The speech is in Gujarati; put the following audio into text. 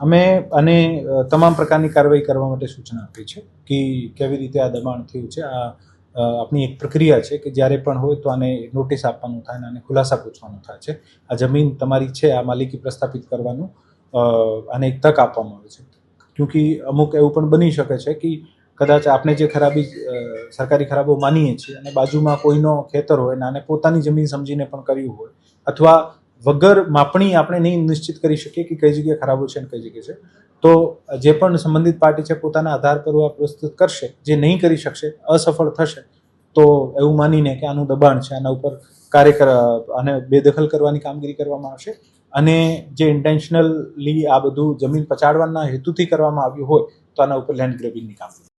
અમે અને તમામ પ્રકારની કાર્યવાહી કરવા માટે સૂચના આપી છે કે કેવી રીતે આ દબાણ થયું છે. આ આપની એક પ્રક્રિયા છે કે જ્યારે પણ હોય તો આને નોટિસ આપવાનું થાય અને આને ખુલાસા પૂછવાનું થાય છે. આ જમીન તમારી છે, આ માલિકી પ્રસ્થાપિત કરવાનું આને એક તક આપવામાં આવે છે. ક્યુંકિ અમુક એવું પણ બની શકે છે કે કદાચ આપણે જે ખરાબી સરકારી ખરાબો માનીએ છીએ અને બાજુમાં કોઈનો ખેતર હોય અને આને પોતાની જમીન સમજીને પણ કર્યું હોય અથવા વગર માપણી આપણે નહીં નિશ્ચિત કરી શકીએ કે કઈ જગ્યાએ ખરાબો છે અને કઈ જગ્યાએ છે. તો જે પણ સંબંધિત પાર્ટી છે પોતાના આધાર પર આ પ્રસ્તુત કરશે, જે નહીં કરી શકશે, અસફળ થશે, તો એવું માનીને કે આનું દબાણ છે, આના ઉપર કાર્ય કર અને બેદખલ કરવાની કામગીરી કરવામાં આવશે. અને જે ઇન્ટેન્શનલી આ બધું જમીન પચાડવાના હેતુથી કરવામાં આવ્યું હોય, તો આના ઉપર લેન્ડ ગ્રેબિંગની કામગીરી.